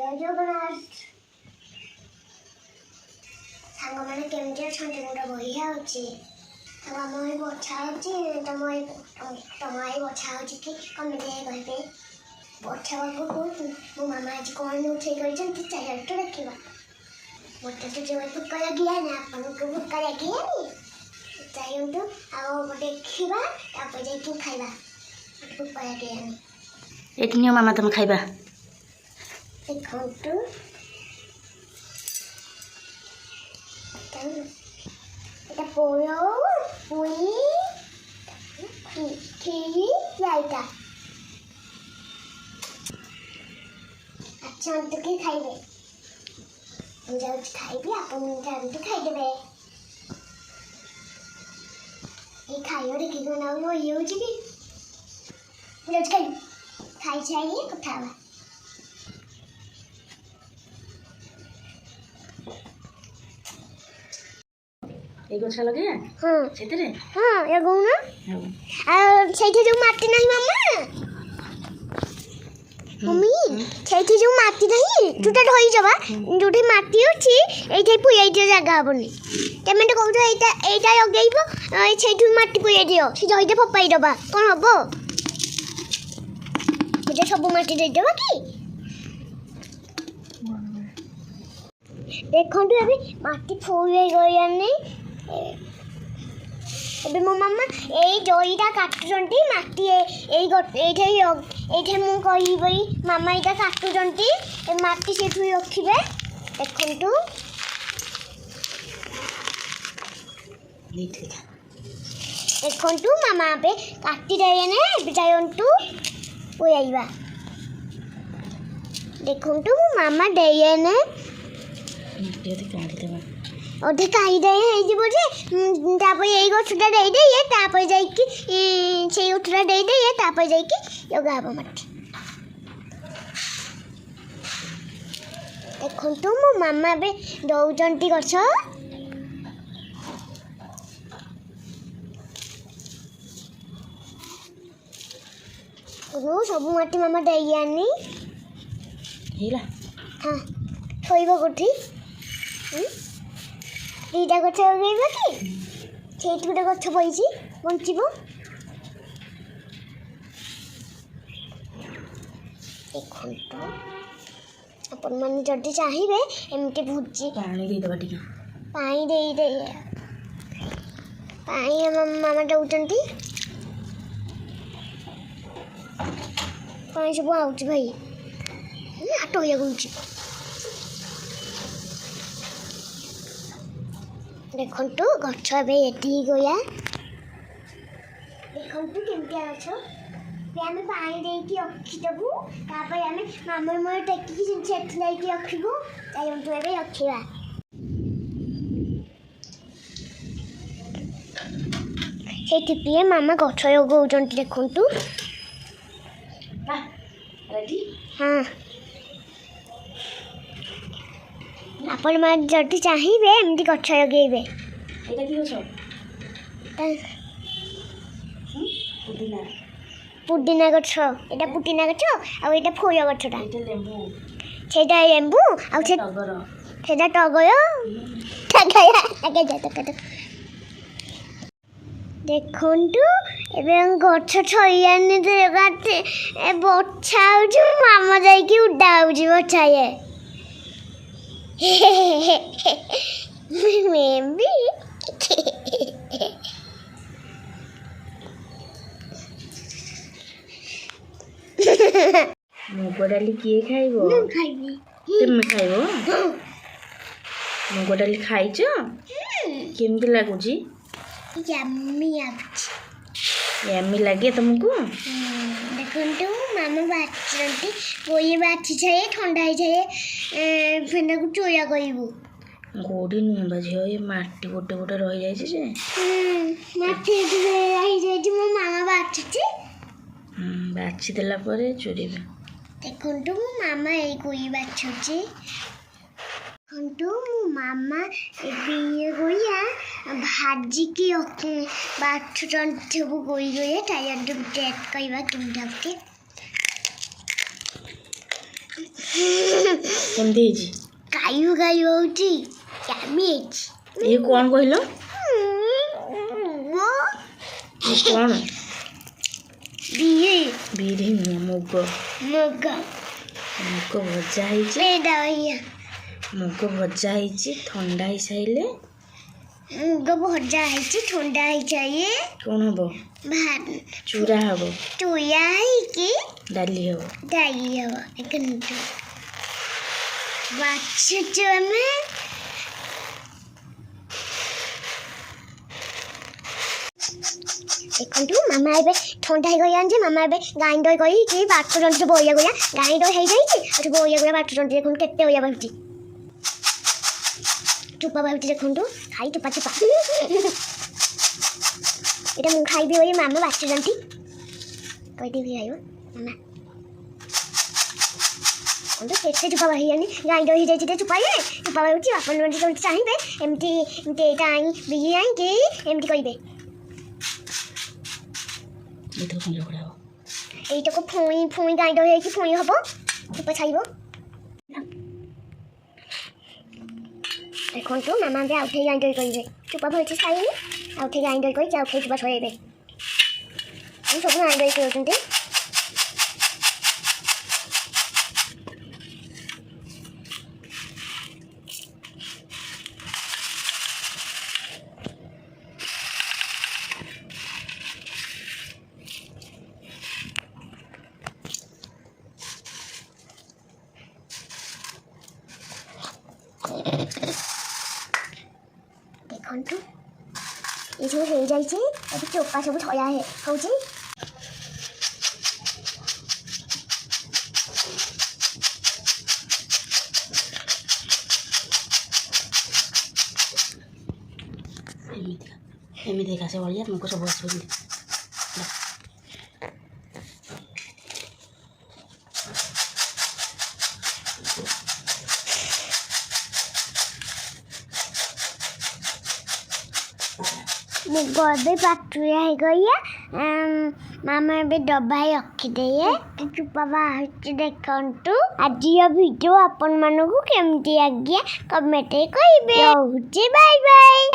জয় জগন্নাথ ସାଙ୍ଗମାନେ କେମିତି ଅଛନ୍ତି ମୋର ବଢ଼ିଆ ହେଉଛି ଆଉ ଆମ ଏଇ ବଛା ହେଉଛି ତମ ଏଇ ତମ ଏଇ ବଛା ହେଉଛି କି କମିତି କହିବେ ବଛା ବାବୁ କହୁଛି ମୋ ମାମା ଆଜି କ'ଣ ରୋଷେଇ କରିଛନ୍ତି ଚାରିଆଡ଼େ ଦେଖିବା ମୋତେ ତ ଯେବେ ଭୋକ ଲାଗିଲାନି ଆପଣଙ୍କୁ ଭୋକ ଲାଗିଲାନି ଚାହିଁଟୁ ଆଉ ଦେଖିବା ତାପରେ ଯାଇକି ଖାଇବା ଭୋକ ଲାଗିଲାନି ଏଠି ନିଅ ମାମା ତମେ ଖାଇବା একটি ঘন্ট এটা পোড়ো পুই খিরি রাইতা আচ্ছা অন্তুকে খাইবে যাচ্ছি খাইবি আপন অন্তু খাই দেবে এই খাইও রেখে নাও ইয়ে হচ্ছে কি যাচ্ছি খাই খাই চাই কথা হওয়া এগোছা লাগে হ্যাঁ সেতরে হ্যাঁ এগো না আর সেইটি যে মাটি নাই মামা মম্মি সেইটি যে মাটি নাই দুটা ধরি যাবা দুটি মাটি আছে এইটাই পুরাই দিয়ে জায়গা হবনি তুমি তো কৌছো এইটা এইটা লগাইব সেইটি মাটি পুরাই দিও সে ধরিতে ফপাই দেবা কোন হব এটা সব ଦେଖନ୍ତୁ ଏବେ ମାଟି ଫୁଲ୍ ହେଇଗଲାଣି ଏବେ ମୋ ମାମା ଏଇ ଜଳିଟା କାଟୁଛନ୍ତି ମାଟି ଏଇ ଏଇଠି ଏଇଠି ମୁଁ କହିବି ମାମା ଏଇଟା କାଟୁଛନ୍ତି ଏ ମାଟି ସେଠୁ ରଖିବେ ଦେଖନ୍ତୁ ଦେଖନ୍ତୁ ମାମା ଏବେ କାଟିଦେଲେ ଏବେ ଯାଆନ୍ତୁ ଓୟାଇବା ଦେଖନ୍ତୁ ମୋ ମାମା ଦେଇନେ ମାଟି ওটি କାହିଁକି ହେଇଯିବ ଯେ ତାପରେ ଏଇ ଗଛଟା ଦେଇଦେଇ ତାପରେ ଯାଇକି ସେଇ ଗଛଟା ଦେଇଦେଇ ତାପରେ ଯାଇକି ଲଗା ହେବ ମାଟି ଦେଖନ୍ତୁ ମୋ ମାମା ଏବେ ଦେଉଛନ୍ତି ଗଛ ସବୁ ମାଟି ମାମା ଦେଇଆନି ହେଲା ହଁ ଶୋଇବ କୋଠି ଦୁଇଟା ଗଛ ଲଗେଇବ କି ସେଇଠି ଗୋଟେ ଗଛ ପଡ଼ିଛି ବଞ୍ଚିବ ଦେଖନ୍ତୁ ଆପଣମାନେ ଯଦି ଚାହିଁବେ ଏମିତି ଭୋଜି ପାଣି ଦେଇଦେବା ଟିକେ ପାଣି ଦେଇଦେଇ ପାଣି ଆମ ମାମା ଦେଉଛନ୍ତି ପାଣି ସବୁ ଆଉଛି ଭାଇ ହାଟ ହେଇଯାଉଛି ଦେଖନ୍ତୁ ଗଛ ଏବେ ଏଠିକି ଗଲା ଦେଖନ୍ତୁ କେମିତିଆ ଗଛ ଆମେ ପାଣି ଦେଇକି ରଖିଦେବୁ ତାପରେ ଆମେ ମାମୁର ମୋର ଟେକିକି ଜିନିଷ ଏଠି ନେଇକି ରଖିବୁ ଚାଲନ୍ତୁ ଏବେ ରଖିବା ସେଇଥିପାଇଁ ମାମା ଗଛ ଲଗାଉଛନ୍ତି ଦେଖନ୍ତୁ ହଁ ଆପଣମାନେ ଯଦି ଚାହିଁବେ ଏମିତି ଗଛ ଲଗେଇବେ ଏଇଟା କି ଗଛ ପୁଦିନା পুদিনা গছ এটা পুদিনা গছ আর এটা ফুল গছটা সেটা লেম্বু আর সেটা টগর ଦେଖନ୍ତୁ ଏବେ ଗଛ ଛଇଆନି ବର୍ଷା ହେଉଛି ମାମା ଯାଇକି ଉଡ଼ା ହେଉଛି ବର୍ଷା ଇଏ Maybe. ମୁଗ ଡାଲି କିଏ ଖାଇବ ଖାଇବି ତୁମେ ଖାଇବ ମୁଗ ଡାଲି ଖାଇଛ କେମିତି ଲାଗୁଛି ୟାମି ଲାଗେ ତୁମକୁ ଦେଖନ୍ତୁ ମାମା ବାଛନ୍ତି ପୋଇ ବାଛି ଥାଏ ଥଣ୍ଡା ହେଇଥାଏ ଫେନାକୁ ଚୋରା କରିବୁ କେଉଁଠି ନୁହେଁ ବାଝିଅ ଏ ମାଟି ଗୋଟେ ଗୋଟେ ରହିଯାଇଛି ଯେ ମାଟି ରହିଯାଇଛି ମୋ ମାମା ବାଛୁଛି ବାଛି ଦେଲା ପରେ ଚୋରିବା ଦେଖନ୍ତୁ ମୋ ମାମା ଏଇ ଗୋଇ ବାଛୁଛି ଦେଖନ୍ତୁ ମୋ ମାମା ଏବେ ଇଏ ଗୋଇଆ ଭାଜିକି ବାଛୁଛନ୍ତି ସବୁ ଗୋଇ ଗୋଇଆ ତାକୁ ଟେଷ୍ଟ କରିବା କେମିତି କେମିତି ହେଇଛି କାୟୁ କାୟୁ ହେଉଛି ଡ୍ୟାମେଜ୍ ଇଏ କ'ଣ କହିଲ କ'ଣ ବିରି ବିରି ନୁହଁ ମୁଗ ମୁଗ ମୁଗ ଭଜା ହେଇଛି ମୁଗ ଭଜା ହେଇଛି ଥଣ୍ଡା ହେଇସାରିଲେ ମୁଗ ଭଜା ହେଇଛି ଥଣ୍ଡା ହେଇସାରି କ'ଣ ହବ ଚୁରା ହବ ଚୁରା ହେଇକି ଡାଲି ହବ ଡାଲି ହବ বাচ্চাটামে ଦେଖନ୍ତୁ ମାମା ଏବେ ଥଣ୍ଡା ହେଇଗଲାଣି ଯେ ମାମା ଏବେ ଗାଇଣ୍ଡର କରିକି ବାଟଚଣ୍ଡିରୁ ବହିଆ ଗୁଡ଼ା ଗାଇଣ୍ଡର ହେଇଯାଇଛି ଏଠୁ ବହିଆ ଗୁଡ଼ା ବାଟଚଣ୍ଡି ଦେଖନ୍ତୁ କେତେ ବହିଆ ବାହାରୁଛି ଚୋପା ବାହାରୁଛି ଦେଖନ୍ତୁ ଖାଇ ଚୋପା ଚୋପା ଏଇଟା ମୁଁ ଖାଇବି ବୋଲି ମାମା ବାଟଚନ୍ତି କହିଦେବି ଖାଇବ ମାମା అప్పుడు తెచ్చి బాబాయి అని ఇంకా ఇది తెచ్చి চুপাইলে চুপাবার উঠি বাপন নদী করতে চাহিবে এমতি এমতি এটা আই বিজি আই কি এমতি কইবে এইটাকে ফুঁই ফুঁই গাইড হয়েছি ফুঁই হব চুপা ছাইব দেখন্তু মামা বে আউঠে গাইড কইবে চুপা ভরছি ছাইনি আউঠে গাইড কইছে আউঠে চুপা ছড়াইবে আমি সব গাইড করছেন ସବୁ ହେଇଯାଇଛି ଏଠି ଚୋପା ସବୁ ଥୟା ହେଉଛି ଏମିତି ଏମିତି ଏକା ସେ ଭଳିଆ ଆମକୁ ସବୁ ଆସୁଛନ୍ତି గోధుమ పట్టుయ అయిపోయి మామ డబ్బా ରଖିଦିଏ ଚୁପାବା ହେଉଛି ଦେଖନ୍ତୁ ଆଜିର ଭିଡ଼ିଓ ଆପଣମାନଙ୍କୁ କେମିତି ଆଜ୍ଞା କମେଣ୍ଟ କହିବେ ରହୁଛି ବାଇ ବାଇ